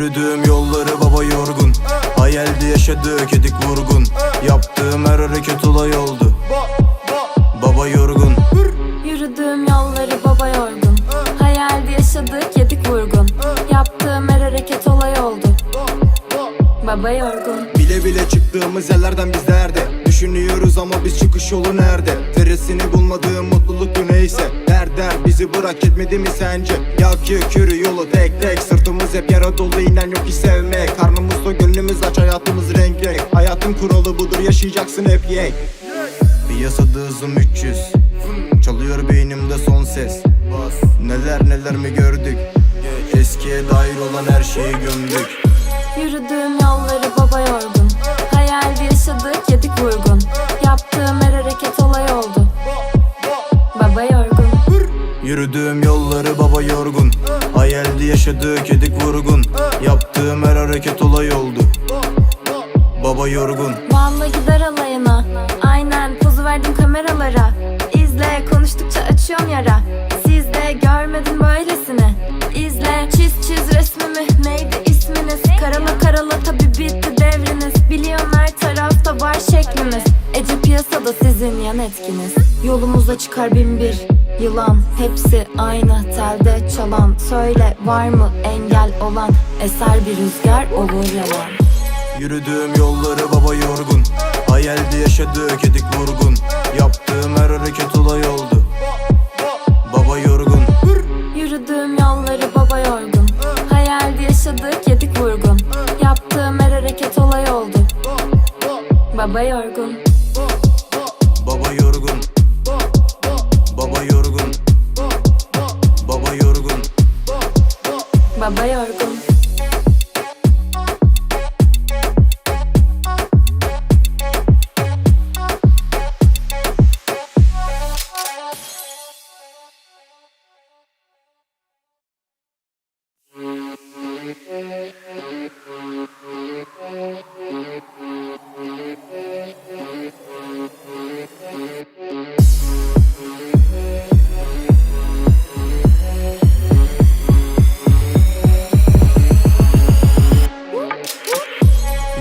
Yürüdüğüm yolları baba yorgun. Hayalde yaşadık edik vurgun. Yaptığım her hareket olay oldu Baba yorgun. Yürüdüğüm yolları baba yorgun. Hayalde yaşadık yedik vurgun. Yaptığım her hareket olay oldu Baba yorgun. Bile bile çıktığımız yerlerden biz nerede Düşünüyoruz ama biz çıkış yolu nerede? Teresini bulmadığım mutluluk bu neyse Der der bizi bırak etmedi mi sence? Yak yükürü yolu tek tek. Sırtımız hep yara dolu inen yok ki sevmek. Karnımız da gönlümüz aç hayatımız renk Hayatın kuralı budur yaşayacaksın hep yek Piyasada hızım 300 Çalıyor beynimde son ses. Neler neler mi gördük? Eskiye dair olan her şeyi gömdük. Yürüdüğüm yolları Hayalde yaşadık edik vurgun. Yaptığım her hareket olay oldu. Baba yorgun. Valla gider alayına. Aynen pozu verdim kameralara. İzle konuştukça açıyorum yara. Siz de görmedin böylesini İzle çiz çiz resmimi. Neydi isminiz? Karala karala tabi bitti devriniz. Biliyorum her tarafta var şeklimiz Ece piyasada sizin yan etkiniz. Yolumuza çıkar bin bir Yılan hepsi aynı telde çalan. Söyle var mı engel olan? Eser bir rüzgar olur yalan. Yürüdüğüm yolları baba yorgun. Hayalde yaşadık edik vurgun. Yaptığım her hareket olay oldu. Baba yorgun. Yürüdüğüm yolları baba yorgun. Hayalde yaşadık yedik vurgun. Yaptığım her hareket olay oldu. Baba yorgun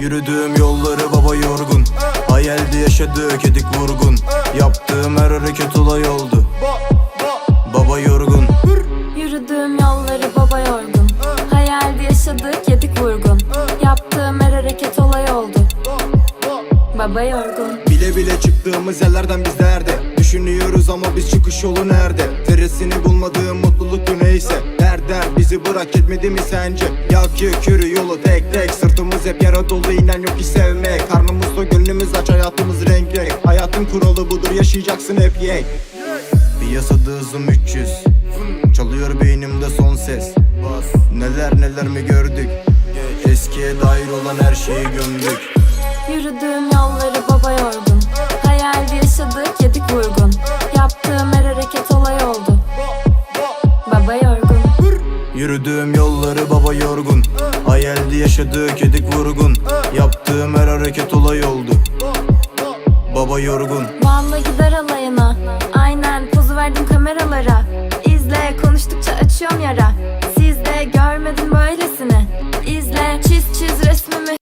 Yürüdüğüm yolları baba yorgun. Hayalde yaşadık edik vurgun. Yaptığım her hareket olay oldu. Baba yorgun. Yürüdüğüm yolları baba yorgun. Hayalde yaşadık yedik vurgun. Yaptığım her hareket olay oldu. Baba yorgun. Bile bile çıktığımız yerlerden biz nerede Düşünüyoruz ama biz çıkış yolu nerede? Teresini bulmadığım mutluluk bu neyse Der der bizi bırak etmedi mi sence? Yak yükürü yolu tek tek. Sırtımız hep yara dolu inen yok ki sevmek. Karnımız da gönlümüz aç hayatımız renk renk. Hayatın kuralı budur yaşayacaksın hep yek. Piyasada hızım 300 Çalıyor beynimde son ses. Neler neler mi gördük? Eskiye dair olan her şeyi gömdük. Yürüdüğüm yolları baba yorgun Yürüdüğüm yolları baba yorgun. Hayalde yaşadık edik vurgun. Yaptığım her hareket olay oldu. Baba yorgun. Valla gider alayına. Aynen pozu verdim kameralara. İzle konuştukça açıyorum yara